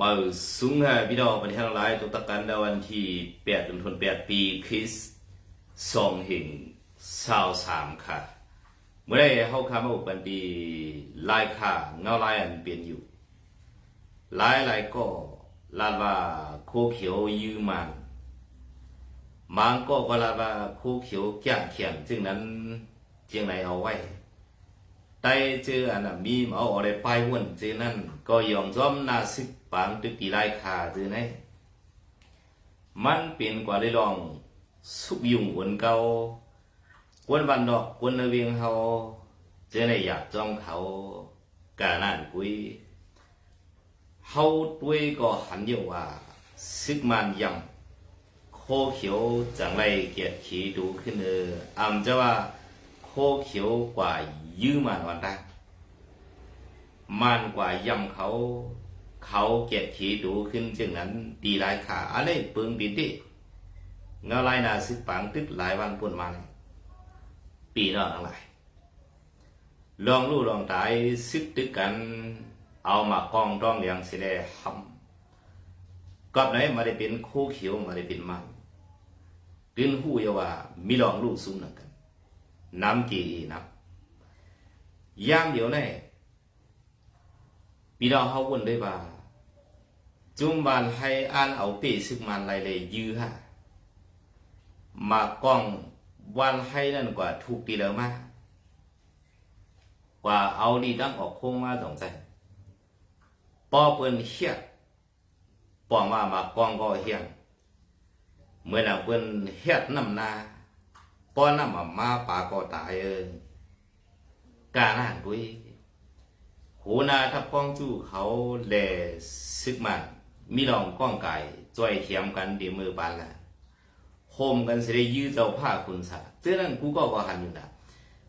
มาสูงฮะพี่น้องประเทศทั้งหลายตุกตะกันในวันที่แปดถึงแปดปีคริสต์สองหิงสาวสามค่ะ เมื่อได้เข้าคำว่าอุปันดีลายค่ะเงาลายอันเปลี่ยนอยู่ลายลายก็ลาดว่าโคเขียวยืมันมังก็ก็ลาดว่าโคเขียวแก่เขียนซึ่งนั้นเจียงไหนเอาไว้ ได้เจออันน่ะมีเอาอะไรไปวนเจนั่นก็ยอมซ้อมนาสิบปางตึกตีลายคาเจอไหนมันเปลี่ยนกว่าได้ลองสุกยุงวนเก่ากวนบันดอกกวนเวียงเฮาเจอในอยากจ้องเขากานั่นกุยเฮาด้วยก็หันเยอะว่าซึกมันยำโคเขียวจังไรเกียรติขีดูขึ้นเอออำจะว่า โคเขียวกว่ายื้อมันวันได้มันกว่ายำเขา เขาเก็บขีดูขึ้นจึงนั้นดีหลายขาอะไรปิงบินดิเงาลายนาสิปังตึกหลายวันปุ่นมาเลยปีนอกทั้งหลายลองลู่ลองตายซึกตึกกัน เอามากองร้องเลียงสิได้หำกับไหนมาได้เป็นโคเขียวมาได้เป็นมันตื่นหู้ยาว่ามีลองลู่ซุ่มนักกัน น้ำกี่นับย่างเดียวแน่พี่น้องเขาวนได้ว่า จุมบานให้อ่านเอาเปซึกมันไรเลยยื้อฮะมากล้องวันให้นั่นกว่าถูกตีแล้วมากกว่าเอาดีดังออกโค้งมาสองใจปอเปิ้นเฮียปองว่ามากล้องก็เฮียงเมื่อน่ะเปิ้นเฮ็ดน้ำนา ป้อนน้ำมามาปาก็ตายเออกาหนานปุ้ยหูนาทับป้องจู้เขาแลซึกมันมีลองก้องไก่จอยเขียมกันเดียวมือบานละโฮมกันเสได้ยื้อเจ้าผ้าคุณสาเจ้านั้นกูก็ก็หันอยู่นะ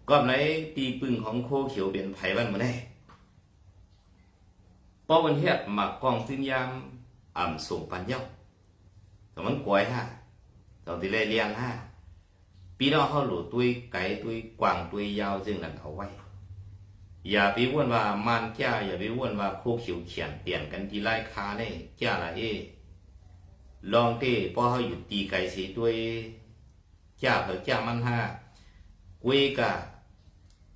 ก็ไหนตีปึงของโคเขียวเป็นไผ่บ้านมาแน่ป้อวันเฮ็ดหมักกองซึ่งยามอ่ำส่งปันเย้าแต่มันกวยฮะตอนที่เลียงฮะ พี่น้องเขาหลูตุ้ยไก่ตุ้ยกว่างตุ้ยยาวจึงนั้นเอาไว้ อย่าไปว่นว่ามันแก่อย่าไปว่นว่าโคเขียวเขียนเปลี่ยนกันที่ไล่คาเนี่ยแก่ละเอลองเต้พอเขาอยู่ตีไก่สีตุยแก่เผอแก่มันห้าเวกะ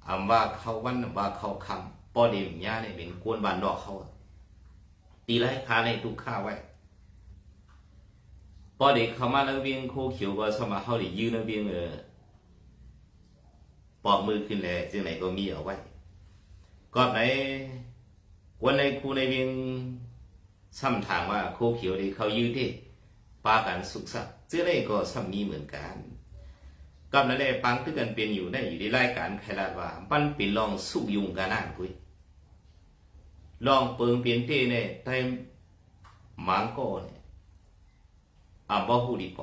อำว่าเขาวันว่าเขาคำปอเดียมย่าเนี่ยเป็นกวนบานดอกเขาตีไล่คาในทุกข้าไว้ พอเด็กเขามาแล้วเวียงโคเขียวก็สมาเขาได้ยืนแล้วเวียงเออปอกมือขึ้นแล้วจึงไหนก็มีเอาไว้ก็ไหนวันในครูในเวียงซ้ำถามว่าโคเขียวที่เขายืนที่ปากันสุขสักจึงไหนก็ซ้ำมีเหมือนกันกับนั่นแหละปังตึกกันเป็นอยู่ได้อยู่ในรายการใครลาดว่าปั้นป็นลองสุกยุงกันนั่นคุยลองเปิงเปลี่ยนเต้เนี่ยไทยหมางก็เนี่ย 啊，保护的保。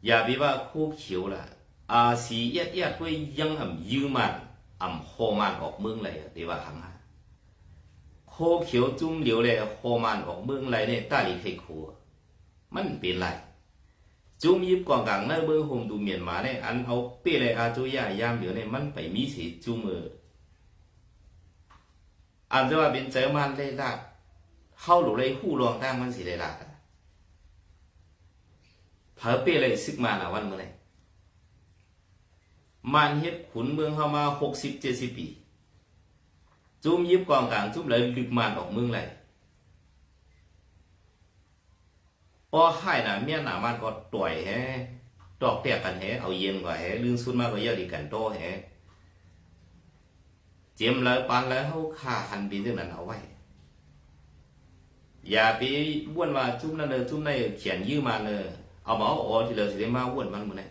也比ว่าคู่เขียวล่ะอาสีเอียดเอียดด้วยยังอ่ำยืมมันอ่ำโคมันออกเมืองไรเดี๋ยวว่าหังหาโคเขียวจุ้มเหลียวเลยโคมันออกเมืองไรเนี่ยตาลีเคยขัวมันเป็นไร จุ้มยิบกองกลางในเบอร์โฮมดูเมียนมาเนี่ยอันเอาเป้เลยอาจุยายามเดี๋ยวเนี่ยมันไปมีสีจุ้มเอออันจะว่าเป็นเจอมันเลยละเข้าหลุเลยหู้รองตั้งมันสีเลยละ เผอเป้เลยซึกมาละวันเมื่อไหร่มันเฮ็ดขุนเมืองเข้ามาหกสิบเจ็ดสิบปี จุ่มยิบกองกลางจุ่มเลยลึกมันออกเมืองเลยพอให้น่ะเมียหนามันก็ต่อยแฮตอกเตียกันแฮเอาเย็นกว่าแฮลื่นสุดมากก็เยอะดีกันโตแฮเจียมแล้วปานแล้วเขาฆ่าหันปีเรื่องนั้นเอาไว้ อย่าไปบ้วนว่าจุ่มนั่นเลยจุ่มในเขียนยื้อมาเลย เอาหมาเอาที่เราสิได้มาอ้วนมันหมดเลย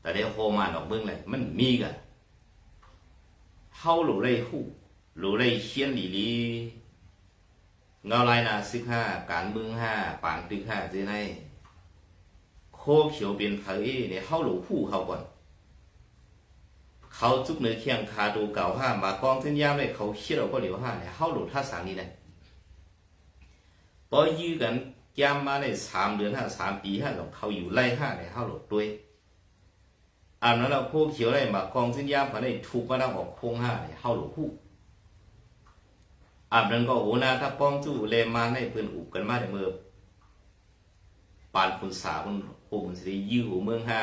แต่เดี๋ยวโคมาดอกเบิ้งเลยมันมีกันเฮาหลูเลยฮู้หลูเลยเขียนหลีลีเงาลายนาสิบห้าการเมืองห้าปางตึกห้าจีในโคเขียวเป็นเผยเนี่ยเฮาหลูฮู้เขาก่อนเขาจุกเนื้อเคียงคาดูเก่าห้ามากองขึ้นยามเลยเขาเขียนเราก็เหลียวห้าเนี่ยเฮาหลูท่าสามนี้นะพอยื้อกัน ยามมาในสามเดือนห้าสามปีห้าเราเขาอยู่ไล่ห้าในห้าหลดด้วยอันนั้นเราคู่เขียวได้มากองสิ้นยามมาได้ถูกมาได้ออกโค้งห้าในห้าหลดคู่อาบนั้นก็โหนาถ้าป้องจู้เลมาในเพิ่อนอุบกันมาแต่เมื่อปานคุณสาคุณโหมันสิยื้อหูเมืองห้า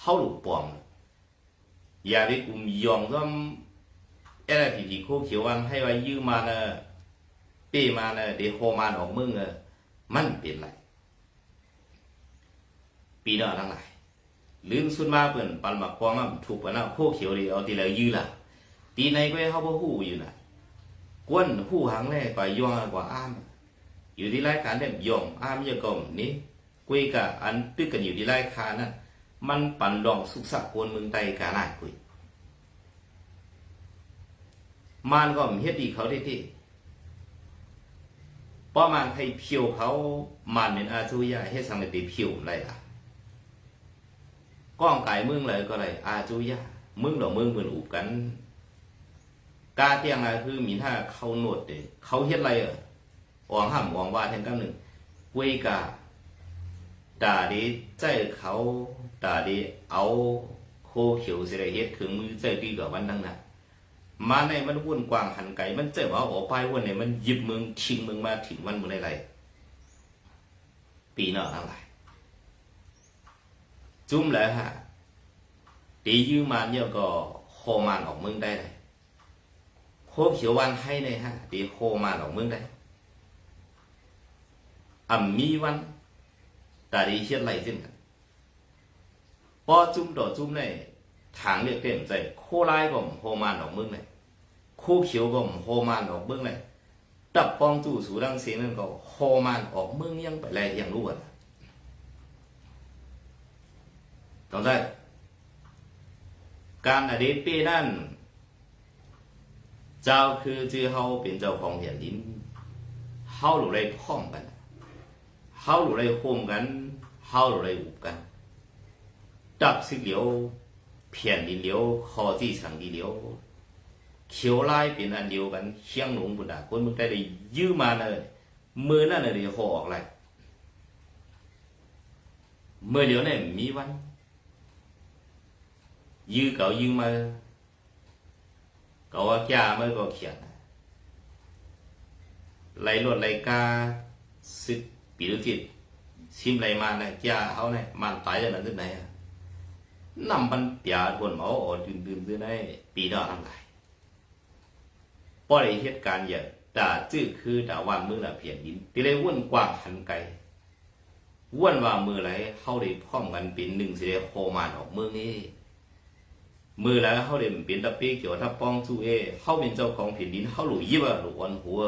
เฮาหลุปองอย่าไปกลุ่มยองก็เอะไรที่ที่โคเขียววันให้ว่ายื้อมาเน่ะเป้มาเน่ะเดี๋ยวโฮมาออกเมืองเออ มันเป็นไรปีน้าทั้งหลายลืมสุดมาเปิ่นปันมักความมันถูกปะนะโคเขียวเลยเอาตีแล้วยื้อละตีในก็ให้เขาบ่ฮู้อยู่น่ะกวนผู้หางแรกกว่าย่องกว่าอ้ามอยู่ที่รายการเด่มย่องอ้ามยอะกว่านี้กุยกับอันตึกกันอยู่ที่รายการนั่นมันปั่นดองสุกสักวนเมืองไตกาหน้ากุยมันก็เฮ็ดดีเขาได้ที่ ป้อมันให้เพียวเขามันเป็นอาจุยาเฮ็ดสังเกตเพียวไรล่ะก้องไก่มึงเลยก็เลยอาจุยามึงดอมึงเหมือนอุบกันกาเตียงอะไรคือมีถ้าเขาหนวดเดเขาเฮ็ดอะไรเอออองห้ามอองว่าแทนกำหนึ่งเวยกาด่าดีใจเขาด่าดีเอาโคเขียวสิได้เฮ็ดถึงมือใจดีกับวันนั้นน่ะ มาในมันวุ่นกว้างหันไก่มันเจ็บเอาออกไปวันไหนมันหยิบมึงทิ้งมึงมาถึงมันมึงได้ไรปีหน้าทั้งหลายจุ้มแล้วฮะตียืมมันเนี่ยก็โคมันออกมึงได้เลยโคเขียววันให้เลยฮะดีโคมาหลอกมืองได้อ่ำมีวันแต่ดีเชียนไหลเช่นกันพอจุ่มต่อจุ่มใน ถางเรียกเต็มใจโคไล่ก็มโคมาหลอกเมืองเลยโคเขียวก็มโคมาหลอกเมืองเลยตับปองจู่สูดังเสียงนั่นก็โคมาออกเมืองยังไปแลยังรู้อะต้องได้การอดีตปีนั้นเจ้าคือที่เฮาเป็นเจ้าของแผ่นดินเฮาหรือไรพร้อมกันเฮาหรือไรโฮมกันเฮาหรือไรอุบกันจับสิเหลียว แผ่นดินเหลียวคอที่สังดีเหลียวเขียวลายเป็นอันเดียวกันเชียงหลงบุญดาคนมึงได้ได้ยื้อมาเลยมือนั่นเลยหอออกไรเมื่อเดี๋ยวนี้มีวัน ยื้อเก่ายื้อมา có cha mới có khiển lấy luật lấy ca sức bị đứa thịt sim lấy màn này cha hao này màn tái là lần này nằm ban bia buồn máu ở đường đường dưới này bị đó làm lại พอได้เหตุการณ์อย่างด่าจื้อคือด่าวันมือละเพียงยินที่เลยว่นกว้างหันไกลว่นว่ามือไรเข้าได้พร้อมกันเป็นหนึ่งสิได้โคมานออกเมืองนี้มือแล้วเขาเด่นเป็นตะเปีเกี่ยวถ้าป้องสู้เอเขาเป็นเจ้าของแผ่นดินเขาหลุยยิบหลุวันหัว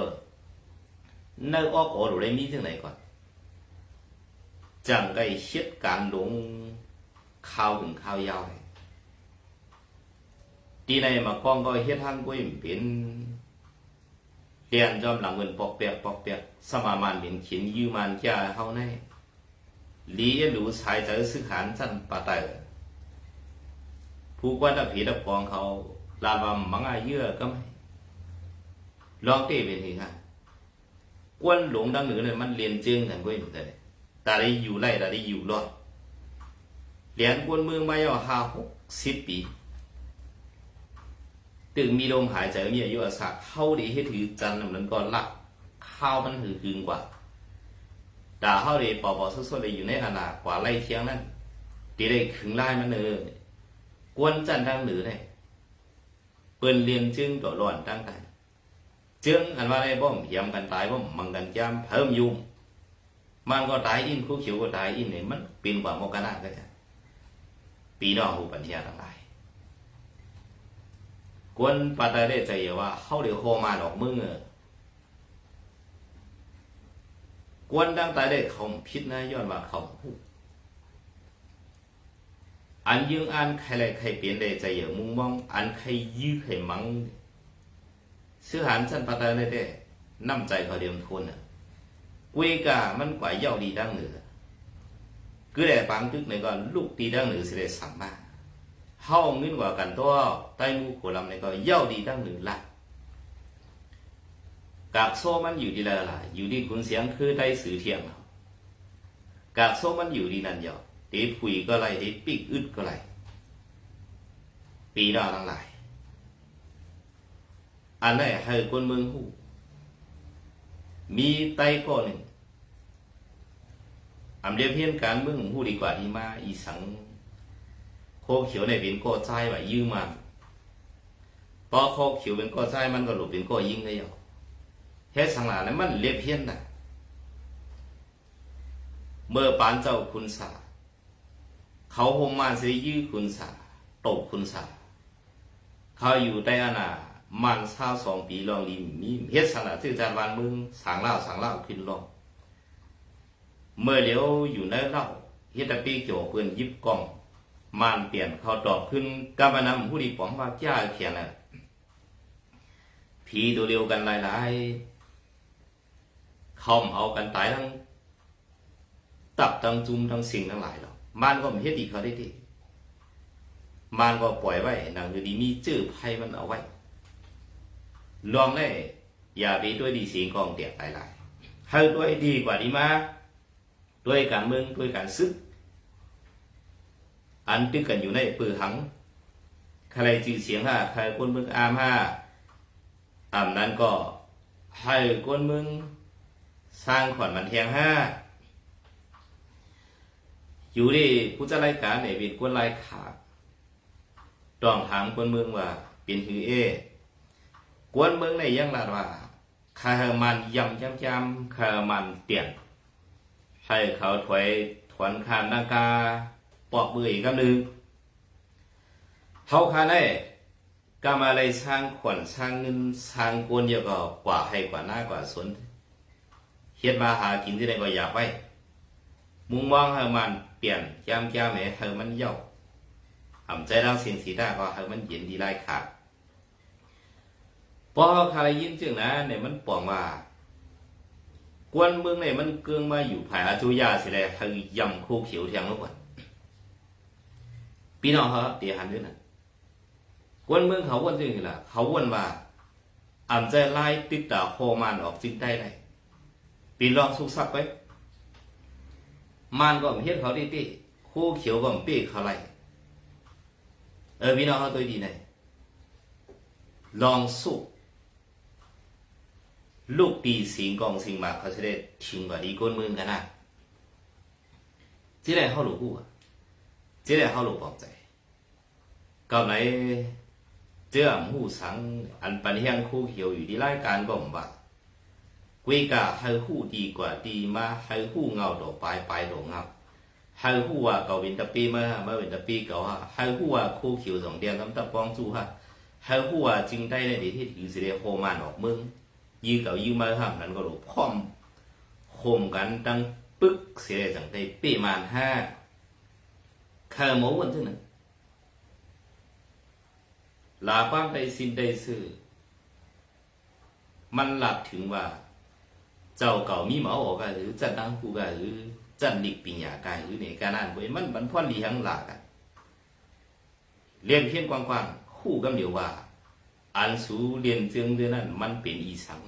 เนื้อออกอหลุได้มีที่ไหนก่อนจังไก่เช็ดการลงข้าวถึงข้าวยาวทีในมาป้องก็เฮ็ดทางกุ้ยเป็นเรียนจอมหลง เงินปอกเปียกปอกเปียกสมามันเป็นขินยืมานจ้าเขาในลีหลูสายเจอสึกหันจันปะเตอผู้กวนอผีตะปองเขาลาบามังอาเยื่อก็ไม่ลองเต้เป็นทีค่ะกวนหลงดังหนึ่งเลยมันเรียนจึงกันก็อยู่แต่แต่ได้อยู่ไล่แต่ได้อยู่รอด เรียนกวนเมืองมาย่ห้าหกสิบปีตึงมีลมหายใจมีอายุอาศักเข้าดีให้ถือจันทร์นั้นก่อนละข้าวมันถือคืนกว่าด่าเข้าดีปอปอสุดๆเลยอยู่ในขนาดกว่าไล่เที่ยงนั้นตีได้ขึงไล่มันเนอ quân chân đang nữ này bên liền chương đổ loạn đang tại chương anh vào đây bom hiểm กันตายบ่มังกันจามเพิ่มยุ่งมันก็ตายอินคู่เขียวก็ตายอินเนี่ยมันเป็นกว่ามกนาก็จะ ปีนอหูปัญญาทั้งหลายกวนปาตาได้ใจว่าเข้าเดี๋ยวโคมาดอกมึงเออกวนดังตายได้เขาพิษนะย้อนว่าเขาหูอันยังอันใครเลใครเปลี่ยนเลยใจอย่างมุ่งมอง อันใครยื้อใครมังซื้อหันฉันปะเตอร์เลยเด้น้ำใจเขาเดียมทุนอะกุยกามันกว่าเย่าดีดังเหนือ คือแต่ปังทึกในก่อนลูกดีดังหนือสิได้สั่งมาเฮาเงินกว่ากันตัวใต้มูโคลำในก็เย่าดีดังหนือละกากโซ่มันอยู่ดีละล่ะอยู่ที่คุณเสียงคือได้สื่อเทียงกากโซ่มันอยู่ดีนั่นยอตีผุยก็ไรตีปีกอึดก็ไรปีดาทั้งหลาย อันไหนให้คนเมืองหูมีไต้ก้อหนึ่ง อำเรียบเพียนการเมืองผู้ดีกว่าที่มาอีสัง โคเขียวในเป็นก้อใจว่ายืมมันพอโคเขียวเป็นก้อใจมันก็หลบเป็นก้อยิงเลยเอเฮ็ดสังหลานั้นมันเรียบเพียนนะเมื่อปานเจ้าคุณสาเขาหงมานสิยื้อคุณสาตบคุณสาเขาอยู่ใต้อาณามันเศร้าสองปีลองลิมมีเฮ็ดสังหลาที่จานวานมึงสางเล่าสางเล่าขึ้นลอง เมื่อเหลียวอยู่ในเล่าเฮดแตปีเกี่ยวเพื่อนยิบกล้องมานเปลี่ยนเขาตอบขึ้นกำมานำผู้ดีป๋องว่าจ้าเขียนน่ะผีตัวเดียวกันหลายๆเขาเอากันตายทั้งตับทั้งจุมทั้งสิ่งทั้งหลายหรอกมานก็ไม่เฮ็ดดีเขาได้ดีมานก็ปล่อยไว้นางอยู่ดีมีจื้อไพ่มันเอาไว้ลองได้อย่าไปด้วยดีสียงกองเตียกหลายๆให้ด้วยดีกว่าดีมา ด้วยการเมืองด้วยการซึก อันตึกกันอยู่ในปือหังใครจือเสียงห้าใครคนเมืองอามห้าอามนั้นก็ให้คนเมืองสร้างขวัญมันแทงห้าอยู่ที่ผู้จัดรายการเนี่ยเป็นคนรายขาดต้องถามคนเมืองว่าเป็นหือเอกวนเมืองในยังลาดว่าคาเฮมันยำจำจำคามันเปลี่ยน ให้เขาถอยถวนคานดังกาปอกมืออีกคำหนึ่งเขาคาได้ก็มาเลยสร้างขวัญสร้างเงินสร้างกวนเยอะก็กว่าให้กว่าหน้ากว่าสนเฮ็ดมาหากินที่ไหนก็อยากไปมุมมองให้มันเปลี่ยนยามยามให้ให้มันเย่าทำใจร่างสิ่งสีได้ก็ให้มันเย็นดีได้ขาดพอใครยินจึงนะเนี่ยมันปองว่า กวนเมืองเนี่ยมันเกืองมาอยู่ภายอาจุยาสิแลคือยำคู่เขียวเทียงแล้วก่อนพี่น้องครับเตียหันด้วยนะกวนเมืองเขาวนจึงล่ะ เขาวนว่าอ่ำใจไล่ติดตาโคมันออกจึงได้ไรปีลองสุกซักไว้มันก็เฮ็ดเขาดีดีคู่เขียวก็เปี้เขาไรเออพี่น้องเขาตัวดีไหนลองสู้ ลูกปีสิงกองสิงมาเขาจะได้ถึงกว่าดีก้นมือกันนะที่ไหนเขาหลูกู้อะที่ไหนเขาหลูปลอบใจก็ไหนเจ้าหูสังอันปันเฮียงคู่เขียวอยู่ที่รายการก็บอกว่ากุยกะให้หู้ดีกว่าดีมาให้หู้เงาดอกปลายปลายดอกเงาให้หู้ว่าเก่าเป็นตะปีมามาเป็นตะปีเก่าฮะให้หู้ว่าคู่เขียวสองเดียนกำตะปองจูฮะให้หู้ว่าจริงได้ในที่ที่ถือสิเดโฮมานออกเมือง ยื้อเก่ายื้อมาห้ามนั้นก็หลบพร้อมโคมกันตั้งปึ๊กเสียจังได้ปีมานห้าข้าหมูวันที่หนึ่งลาป้ามได้สินได้ซื้อมันหลับถึงว่า เจ้าเก่ามีหมอออกกันหรือจันดังกูกันหรือจันดิกปิญญากายหรือในการอ่านไว้มันบันพ่อนดีทั้งหลากอะเรียนเพียงกว้างๆคู่กันเดียวว่า อันสูเรียนเจึงเดือนนั้นมันเป็นอีสัง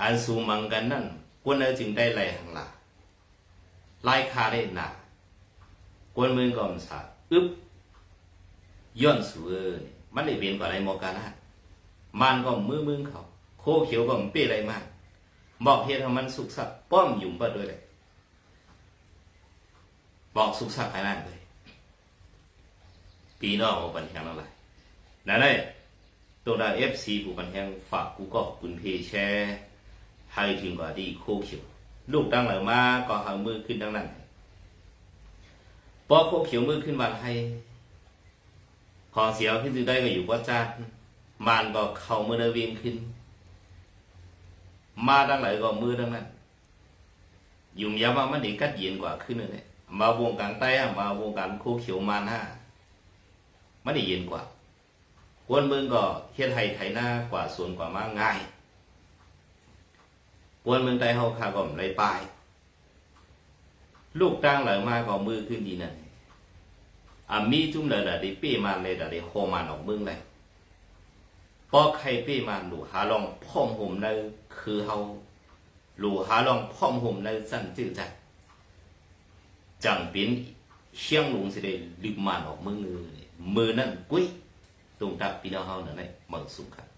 อันสูมังกันนั่นกวนเอจึงได้ไล่หังหลาไล่คาได้หนากวนเมืองก่อมสาอึบย้อนสูเออมันได้เวียนกว่าไรมอกานะมันก็มือมึงเขา โคเขียวก็มันเป้ไรมากบอกเฮ็ดให้มันสุกสักป้อมยุ่มปะด้วยเลยบอกสุกสักให้นั่นเลยปีนอกบันแทงอะไรนั่นเลย ตัวด้เอฟซีกูบันแทงฝากกูก็คุณเพแชร์ให้ถึงกว่าดีโคเขียวลูกตั้งหลังมาก็หามือขึ้นดังนั้นพอโคเขียวมือขึ้นวันให้ของเสียวที่จะได้ก็อยู่ว่าจ้ามันก็เข้ามือเดวิ่งขึ้น มาดังไหนก็มือดังนั้นยุ่งยากมันดีกัดเย็นกว่าขึ้นเลยมาวงการใต้มาวงการคู่เขียวมาน้ามันได้เย็นกว่า คนเมืองก็เฮ็ดไทยไทยหน้ากว่าส่วนกว่ามาง่ายคนเมืองใต้เฮาคาก็ไรปลายลูกตั้งหลมาก็มือขึ้นดีนั่นอามีจุ่มเลยได้เป้มาเลยได้โฮมานออกเมืองเลยพอใครเป้มาหลูหาลองพ่อมห่มในคือเฮาหลูหาลองพ่อมห่มในสั่นจื้อจักจังเป็นเชียงหลุงสิได้ลืมมานออกมือมือนั่นกุ้ย ตรงทับพี่น้องเฮานั่นแหละมังสุขครับ